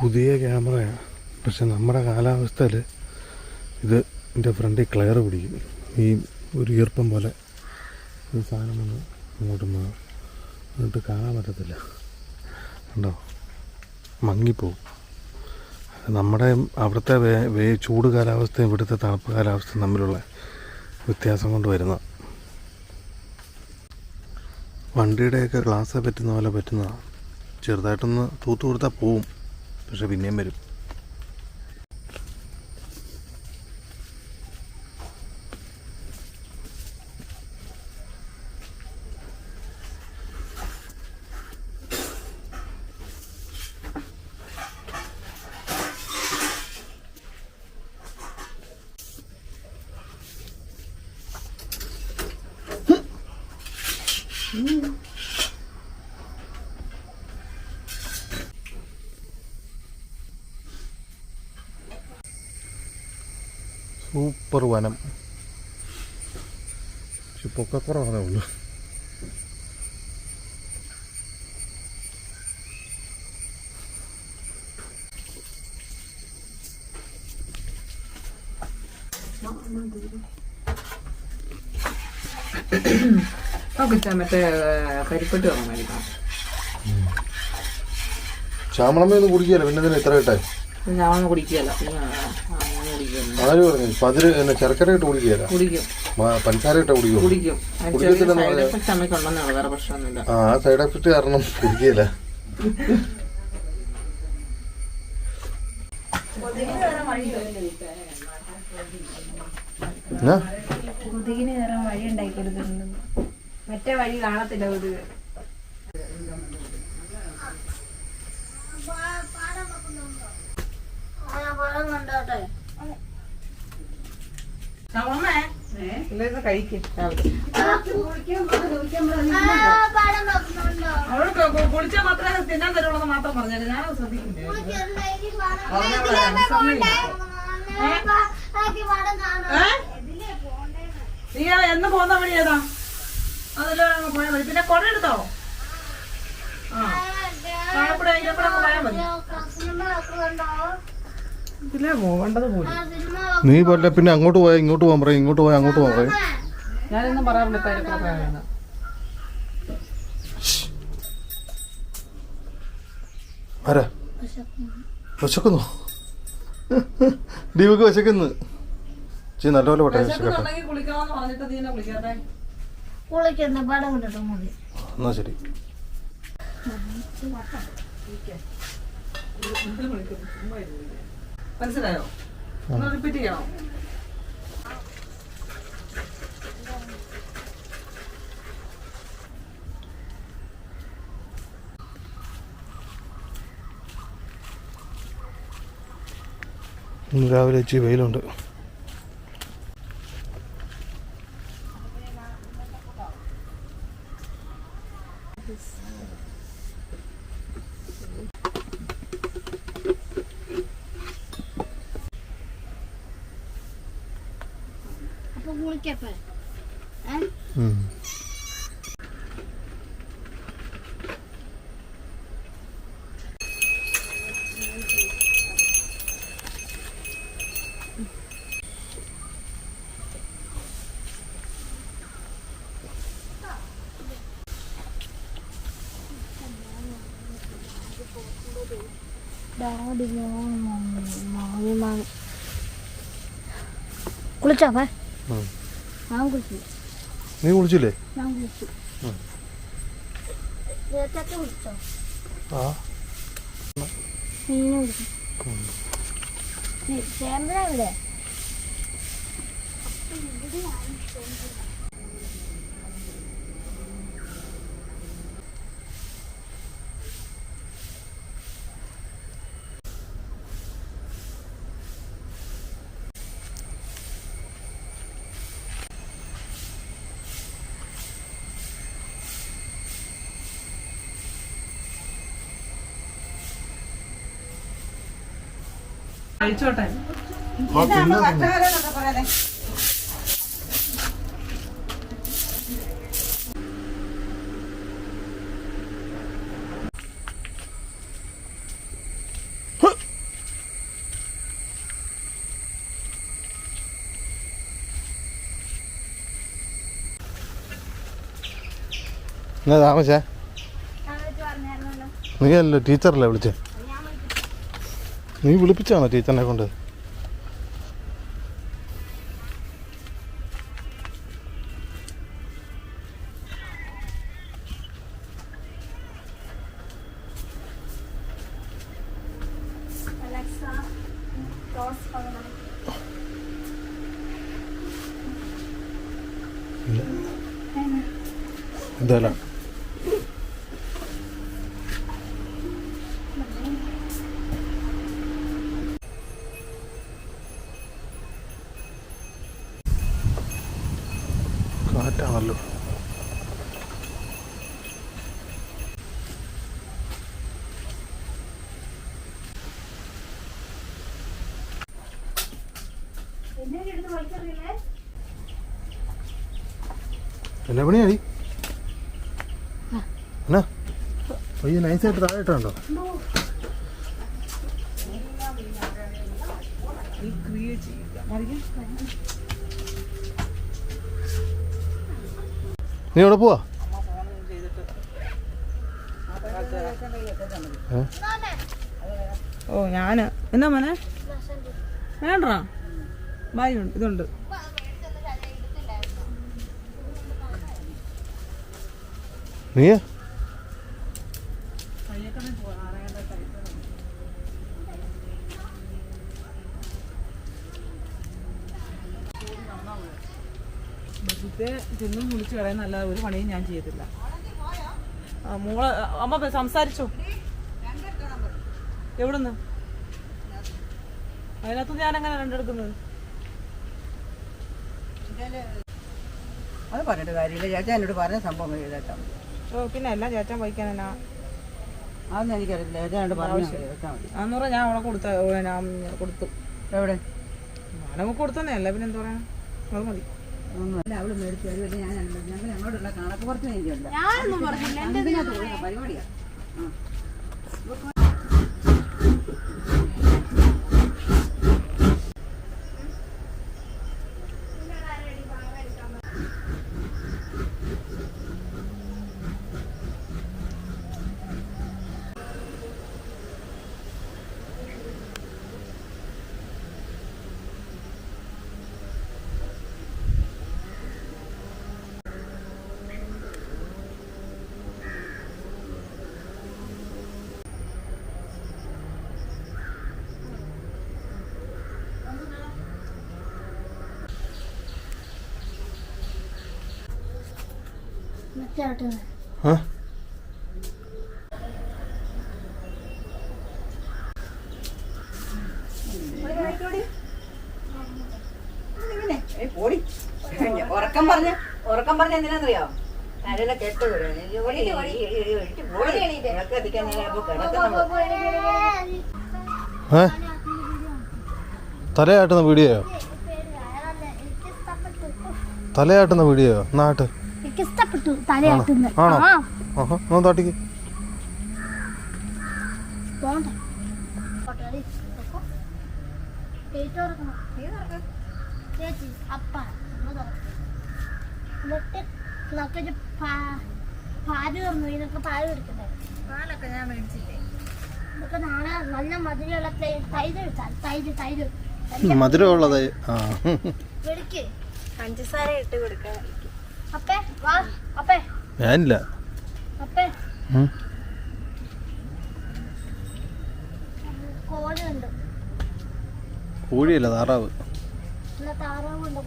പുതിയ ക്യാമറയാണ് പക്ഷെ നമ്മുടെ കാലാവസ്ഥയിൽ ഇത് എന്റെ ഫ്രണ്ടിൽ ക്ലിയർ പിടിക്കും. ഈ ഒരു ഈർപ്പം പോലെ ഈ സാധനം വന്ന് അങ്ങോട്ട് മാറും എന്നിട്ട് കാണാൻ പറ്റത്തില്ല. ഉണ്ടോ മങ്ങിപ്പോവും. നമ്മുടെ അവിടുത്തെ വേ വേ ചൂട് കാലാവസ്ഥയും ഇവിടുത്തെ തണുപ്പ് കാലാവസ്ഥയും തമ്മിലുള്ള വ്യത്യാസം കൊണ്ട് വരുന്ന വണ്ടിയുടെയൊക്കെ ഗ്ലാസ് പറ്റുന്ന പോലെ പറ്റുന്നതാണ് ചെറുതായിട്ടൊന്ന് തൂത്തു കൊടുത്താൽ പോവും. പക്ഷെ സൂപ്പർ വനം. പക്ഷെ പൊക്കക്കുറവാണേ ഉള്ളൂ. മറ്റേ കരിപ്പെട്ട് മേടിക്കണം കുടിക്കുകയല്ല. പിന്നെ ഇതിന് ഇത്ര കിട്ടാൻ ഞാൻ കുടിക്കുകയല്ല. ആര് പറഞ്ഞു പതിര് എന്നെ ശർക്കര ഇട്ട് കുടിക്കുകയല്ല. കുടിക്കും. പഞ്ചസാര ഇട്ട് കുടിക്കും. ചെറിയ സൈഡ് എഫക്റ്റ് അമ്മയ്ക്ക് ഉണ്ടെന്നാണ് വേറെ പ്രശ്നമൊന്നുമില്ല. ആ ആ സൈഡ് എഫക്റ്റ് കാരണം കുടിക്കുകയില്ല. എന്നാ? കൊതുകിന് വഴി ഉണ്ടാക്കി മറ്റേ വഴി കാണത്തില്ല കൊതുക്. ഇതൊക്കെ കഴിക്കും അവൾക്ക് കുളിച്ചാൽ മാത്രമേ തിന്നാൻ തരുള്ളൂ മാത്രം പറഞ്ഞത്. ഞാൻ ശ്രദ്ധിക്കില്ല. നീ എന്ന് പോകുന്ന വഴി ഏതാ? അതിലെ പോയാൽ മതി. പിന്നെ കൊട എടുത്തോ? ആ. വാഴപ്പുഴ അതിലെ കൂടെ പോയാൽ മതി. ഇതിലേ പോകേണ്ടത് പോലും നീ പോലെ പിന്നെ അങ്ങോട്ട് പോയാ ഇങ്ങോട്ട് പോകാൻ പറയും ഇങ്ങോട്ട് പോയാ അങ്ങോട്ട് പോകാൻ പറയും ഞാനൊന്നും പറയാറില്ല കാര്യങ്ങളൊക്കെ പറയുന്നത് ആരാ വിശക്കുന്നു ദീപക്ക് വിശക്കുന്നു ചീ നല്ലപോലെ പട്ടേ എന്നാ ശരി മനസ്സിലായോ? റിപ്പീറ്റ് ചെയ്യണോ. രാവിലെ ഇച്ചിരി വെയിലുണ്ട്. ഞാൻ കുളിച്ചു. നീ കുളിച്ചില്ലേ? ഞാൻ കുളിച്ചു. ആ. മീൻ കുളിച്ചു? ചേമ്പല ഇവിടെ കഴിച്ചോട്ടെ. എന്നാ താമസേ നീ അല്ലോ ടീച്ചറല്ലേ വിളിച്ചേ? നീ വിളിപ്പിച്ചാണോ ടീച്ചറിനെ കൊണ്ട്? എന്തായാലും എന്നാ? പണിയാടി എന്നാ പയ്യെ നൈസായിട്ട് താഴെ ഇട്ടുണ്ടോ നീ എവിടെ പോവാ? ഓ ഞാൻ. എന്നാ മോനെ? വേണ്ടാ? ബായുണ്ട് ഇതുണ്ട്. നീ? ബസ്സിത്തെ തിന്നും കളയുന്നല്ലാതെ ഒരു പണിയും ഞാൻ ചെയ്തില്ല ആ മോൾ അമ്മ സംസാരിച്ചു? എവിടുന്ന്? അതിനകത്ത് ഞാൻ എങ്ങനെ രണ്ടെടുക്കുന്നത്? അത് പറഞ്ഞിട്ട് കാര്യമില്ല. ചേച്ചാ എന്നോട് പറഞ്ഞ സംഭവം ചെയ്തേക്കാം. ഓ പിന്നെ എല്ലാം ചേച്ചാൻ വഹിക്കാൻ എന്നാ അതൊന്നും എനിക്കറിയില്ല ചേച്ചാ എന്നോട് പറഞ്ഞു കേട്ടാൽ മതി. അന്നൂറ് ഞാൻ അവളെ കൊടുത്ത കൊടുത്തു. എവിടെ? നമുക്ക് കൊടുത്തന്നേ. അല്ല പിന്നെ എന്താ പറയാ? അത് മതി. ഒന്നുമല്ല അവൾ മേടിച്ചു തരുമല്ല ഞാൻ ഞങ്ങൾ ഞങ്ങളോടുള്ള കണക്ക് കുറച്ച് എനിക്കുണ്ട് കൊടുക്കുന്ന പരിപാടിയാ? ഉറക്കം പറഞ്ഞ ഉറക്കം പറഞ്ഞ എന്തിനാന്നറിയോ തലയാട്ടുന്ന വീഡിയോയോ? തലയാട്ടുന്ന വീഡിയോയോ? നാട്ട്. എനിക്ക് ഇഷ്ടപ്പെട്ടു തലയാട്ടുന്നത് ആണോ? ആഹാ താട്ടിക്ക് പാൽ തന്നു ഇതൊക്കെ പാൽ കുടിക്കണ്ടേ പാലൊക്കെ ഞാൻ മേടിച്ചില്ലേ? നാളെ നല്ല മധുരമുള്ള തൈര് തൈര് തൈര്. പഞ്ചസാര ഇട്ട് കൊടുക്കാൻ ഞാനില്ല. കോഴിയല്ല താറാവ്. പിന്നെ താറാവുണ്ട്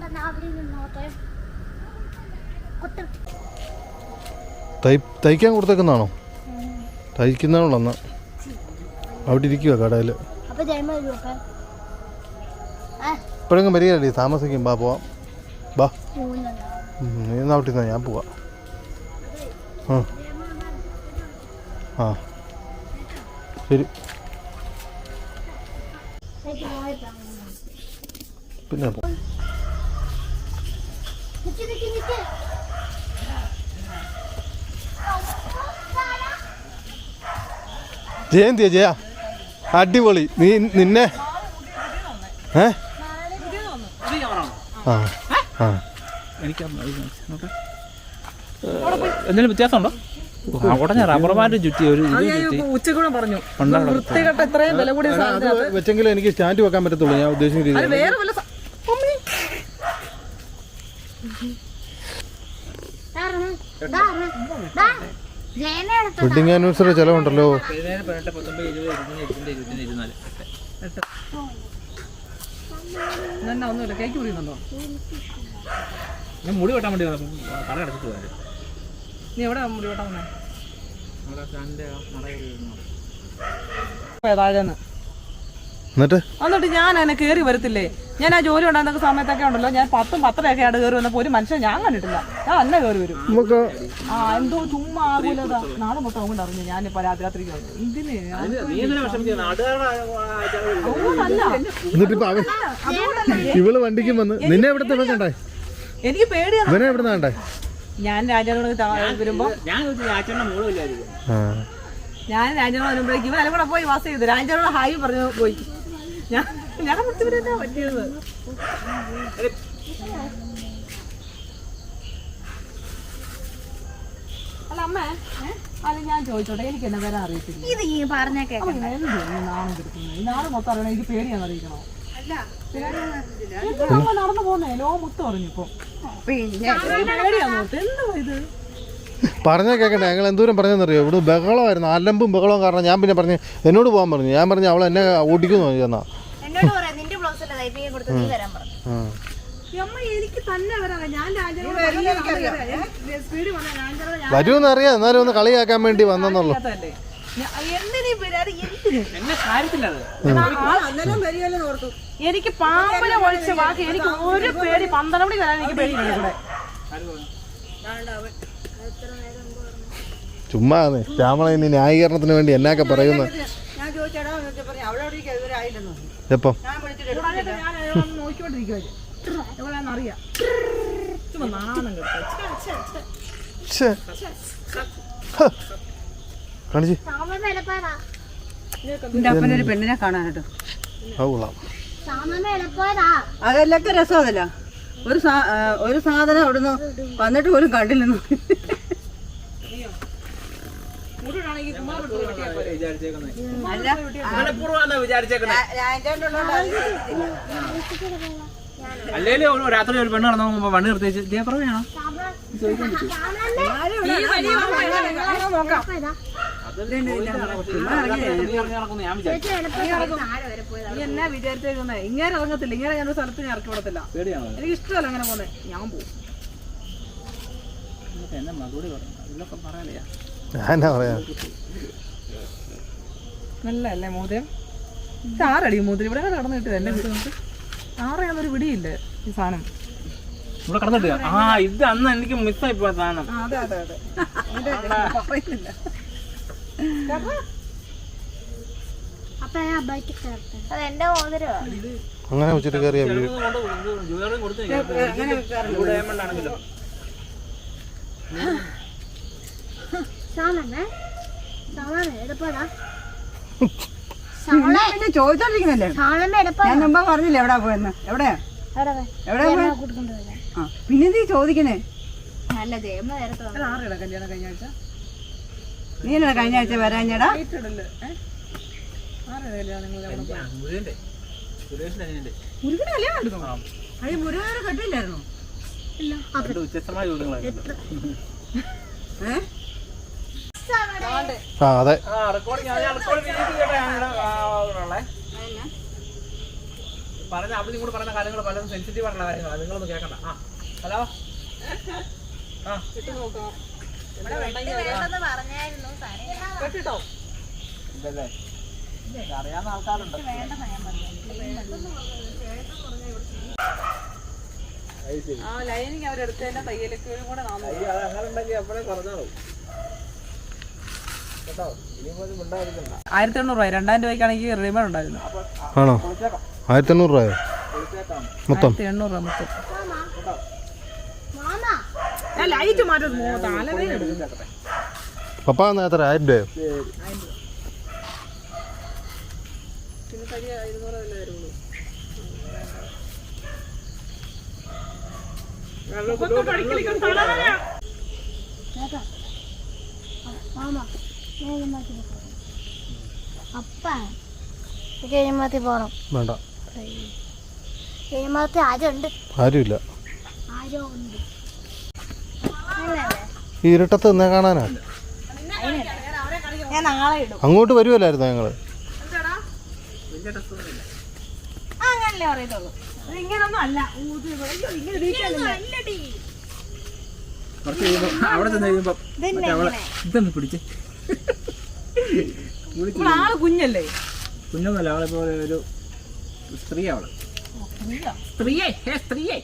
പുറത്ത് കൊടുത്തേക്കുന്നാണോ തയ്ക്കുന്നാണോ അന്ന് അവിടെ നിന്നോട്ടെ തയ്ക്കാൻ ഇരിക്കുക കടയിൽ ഇപ്പോഴെങ്കിലും വരികയല്ലേ താമസിക്കും. ബാ പോവാം. ബാ നീ എന്നാ അവിടെ നിന്നാ ഞാൻ പോവാം. ആ. ആ. ശരി. പിന്നെ പോ നിക്ക് നിക്ക് നിക്ക് ജയന്തിയ ജയ അടിപൊളി. നീ നിന്നെ? ഏ? ആ ആ. എനിക്ക് എന്തെങ്കിലും വ്യത്യാസമുണ്ടോ? ആ, ഉടനെ റബ്ബർ ബാൻഡ് ചുറ്റി ഒരു ഉച്ചക്കൂടെ പറഞ്ഞു. പണ്ടാണ് വൃത്തികെട്ട ഇത്രയും വില കൂടിയ സാധനം വെച്ചെങ്കിലും എനിക്ക് സ്റ്റാൻഡ് വെക്കാൻ പറ്റത്തുള്ളൂ. ഞാൻ ഉദ്ദേശിക്കുന്ന വെഡിങ് ആനിവേഴ്സറി ചിലവുണ്ടല്ലോ. ഒന്നുമില്ല കേക്ക് കുടിക്കുന്നുണ്ടോ? ഞാൻ മുടി വെട്ടാൻ വേണ്ടി കട അടച്ചിട്ട് പോയാലും നീ എവിടെ മുടി വെട്ടാൻ നടയിൽ താഴെന്ന് എന്നിട്ട്? എന്നിട്ട് ഞാൻ അതിനെ കയറി വരത്തില്ലേ? ഞാൻ ആ ജോലി ഉണ്ടാകുന്ന സമയത്തൊക്കെ ഉണ്ടല്ലോ ഞാൻ പത്തും പത്തരയൊക്കെ ആയിട്ട് കയറി വന്നപ്പോൾ ഒരു മനുഷ്യൻ ഞാൻ കണ്ടിട്ടില്ല. ഞാൻ അന്നെ കയറി വരും. നമുക്ക് ആ എന്തോ ചുമ്മാ ആകൂലത. നാളെ മൊത്തം കൊണ്ട് അറിഞ്ഞു ഞാൻ ഇപ്പൊ രാത്രി ഇതിന് നീ എന്തിനാ വിഷമിക്കുന്നത് നാട്ടുകാരുടെ എന്നിട്ട് ഇപ്പൊ അവൻ ഇവൾ വണ്ടിക്കും വന്ന് നിന്നെ എവിടത്തെ കണ്ടേ? എനിക്ക് പേടിയാണ് ഇവനെ എവിടെ നിന്നാണ്ടേ ഞാൻ രാജാവിനോട് വരുമ്പോ ഞാൻ രാജാവിനോട് ഞാൻ രാജാവ് വരുമ്പോഴേക്കും ഇവരെല്ലാം കൂടെ പോയി? വാസ് ചെയ്തു. രാജാവിനോട് ഹായ് പറഞ്ഞു പോയി. ഞാൻ ഞാൻ വൃത്തിവരെന്നാ പറ്റിയത്? അല്ല അമ്മേ അല്ല ഞാൻ ചോദിച്ചോട്ടെ എനിക്ക് എന്നെ വരാൻ അറിയത്തില്ല. ഇത് ഈ പറഞ്ഞ കേട്ടോ നാണം കെടുക്കുന്നത് ഈ നാട് മൊത്തം അറിയണം എനിക്ക് പേടിയാന്ന് അറിയിക്കണോ? അമ്മ നടന്നു പോന്നേ ലോ മുത്തറിഞ്ഞിപ്പോ എന്താ ഇപ്പൊ പേടിയാന്ന് ഓർത്ത് എന്തുവാ ഇത്? പറഞ്ഞാൽ കേൾക്കട്ടെ ഞങ്ങൾ എന്തോരം പറഞ്ഞെന്നറിയോ? ഇവിടെ ബഹളമായിരുന്നു. അലമ്പും ബഹളവും കാരണം ഞാൻ പിന്നെ പറഞ്ഞു എന്നോട് പോകാൻ പറഞ്ഞു. ഞാൻ പറഞ്ഞു അവൾ എന്നെ ഓടിക്കുന്നു എന്നാ. എന്നോട് പറയാം നിന്റെ ബ്ലൗസിന്റെ തയ്പ്പിക്കാൻ കൊടുത്ത് നീ വരാൻ പറഞ്ഞു. അമ്മ എനിക്ക് തന്നെ വരാം. ഞാൻ രാജാവിനോട് സ്പീഡിൽ വന്ന ഞാൻ വരുമെന്ന് അറിയാം. എന്നാലും ഒന്ന് കളിയാക്കാൻ വേണ്ടി വന്നെന്നുള്ളു. എനിക്ക് പാമ്പിനെ ഒഴിച്ച് ബാക്കി എനിക്ക് ഒരു പേടി. പന്ത്രണ്ട് മണി വരാൻ എനിക്ക് പേടിയില്ല ഇവിടെ. ചുമ്മാ ശ്യാമള ഇനി ന്യായീകരണത്തിന് വേണ്ടി എന്നൊക്കെ പറയുന്നു? ഞാൻ ചോദിച്ചടാ പറഞ്ഞു അവളവിടെ ഇതുവരെ ആയില്ലെന്നു? എപ്പം. കാണിച്ച്. സാമമ്മ എടപ്പാടാ നിന്റെ അപ്പനൊരു പെണ്ണിനെ കാണാനായിട്ട് അത് കൊള്ളാം. സാമമ്മ എടപ്പാടാ അതെല്ലൊക്കെ രസമതല്ല ഒരു ഒരു സാധനം അവിടുന്ന് വന്നിട്ട് പോലും കണ്ടില്ലെന്നു. ചെയ്തിട്ടില്ല. ഒരു രാത്രി ഒരു പെണ്ണ് നടന്നു വണ്ടി നിർത്തിച്ച് ഇതേ പറഞ്ഞാണോ ഈ വലിയ അമ്മ എങ്ങനെ നിങ്ങളെ നോക്കാം. ചുമ്മാ ഇറങ്ങിയതാ. നടക്കുന്നു ഞാൻ വിചാരിച്ചു. നീ എന്നാ വിചാരിച്ചേക്കുന്നേ? ഇങ്ങനെ ഇറങ്ങത്തില്ല. ഇങ്ങനെ ഞാൻ സ്ഥലത്ത് ഞാൻ ഇറക്കി വിടത്തില്ല എനിക്ക് ഇഷ്ടമല്ല അങ്ങനെ പോന്നെ ഞാൻ പോകും. എന്നെ മറുപടി പറഞ്ഞു അതിലൊക്കെ പറയാലേ. ഞാൻ എന്നാ പറയാ. നല്ലല്ലേ മോതിരം? ഇത് ആറടി മോതിരം? ഇവിടെ കടന്നു കിട്ടിയത് എന്റെ വീട്ടിൽ ആറയാന്നൊരു പിടിയില്ല ഈ സാധനം? ഇവിടെ കടന്നിട്ട്? ആ ഇത് അന്ന് എനിക്ക് മിസ്സായി പോയ സാധനം അതെ അതെ അതെ. അപ്പൊ ഞാൻ ബൈക്ക് ചേർത്ത് അത് എന്റെ മോതിരമാ അങ്ങനെ വെച്ചിട്ട് കയറിയാ വീട്. ജുവലറി കൊടുത്തു അങ്ങനെ വെക്കാറുണ്ട്. ഡയമണ്ട് ആണെങ്കിലോ? പിന്നെ ചോദിച്ചോണ്ടിരിക്കുന്നല്ലേ? ഞാൻ മുമ്പ് പറഞ്ഞില്ല എവിടാ പോയെന്ന്? എവിടെയാ എവിടെ പോയി? എവിടെയാ ആ പിന്നെ നീ ചോദിക്കണേ നീ എന്നാ കഴിഞ്ഞ ആഴ്ച? വരാഞ്ഞടാ. മുരുകന് അത് മുരുകനെ കെട്ടില്ലായിരുന്നു ചോദ്യങ്ങളായിരുന്നു ഏഹ് ആ അതെ ആ റെക്കോർഡിംഗ് ഞാൻ റെക്കോർഡ് ചെയ്തിട്ട് കേട്ടോ ഞാനിവിടെ ഉള്ളേ. പറഞ്ഞ അവിടെ ഇങ്ങോട്ട് പറഞ്ഞ കാര്യങ്ങൾ പലതും സെൻസിറ്റീവ് ആയിട്ടുള്ള കാര്യങ്ങളാണ് നിങ്ങളൊന്ന് കേൾക്കണ്ട. ആ ഹലോ? ആ. കേട്ടോ ഇത് അറിയാവുന്ന ആൾക്കാരുണ്ട്. ആ ലൈനിങ് അവരെടുത്തതിന്റെ തയ്യലൊക്കെ കൂടെ അത് അങ്ങനെ ഉണ്ടെങ്കിൽ അപ്പോഴേ പറഞ്ഞോളൂ കേട്ടോ ഇനിയിപ്പോ ഇത് മിണ്ടാതിരിക്കണ്ട ആയിരത്തി എണ്ണൂറ് രൂപ. രണ്ടായിരം രൂപയ്ക്കാണെങ്കിൽ റിമൺ ഉണ്ടായിരുന്നു. ആണോ? ആയിരത്തി എണ്ണൂറ് രൂപയോ? മൊത്തം? എണ്ണൂറ് രൂപ മൊത്തം. പപ്പ എന്നാ എത്ര? ആയിരം രൂപയോ? മാമ. കേരളത്തിൽ പോകണം വേണ്ട. കേരളത്തിൽ ആരുണ്ട് ആരുമില്ല ആരോ ഉണ്ട് ഈ ഇരുട്ടത്ത് നിന്നെ കാണാനാ? ഞാൻ നാളെ ഇടും. അങ്ങോട്ട് വരുമല്ലായിരുന്നു ഞങ്ങൾ? അങ്ങനല്ലേ പറയത്തുള്ളൂ. ഇങ്ങനൊന്നും അല്ല. അവിടെ ചെന്ന് കഴിയുമ്പോ പിടിച്ചേ. ആൾ കുഞ്ഞല്ലേ? കുഞ്ഞൊന്നല്ല അവളെ പോലെ ഒരു സ്ത്രീ അവൾ. സ്ത്രീയെ? സ്ത്രീയെ.